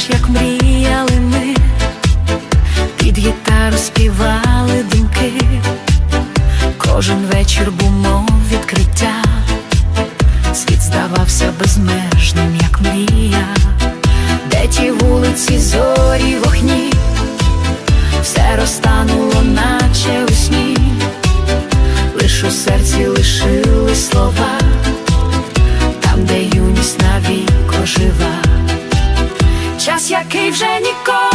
ж, як мріяли ми, під гітару співали думки, кожен вечір був мов відкриття, світ здавався безмежним, як мрія, де ті вулиці, зорі, вогні, все розтануло, наче у сні, лиш у серці лишили слова. який вже ніколи.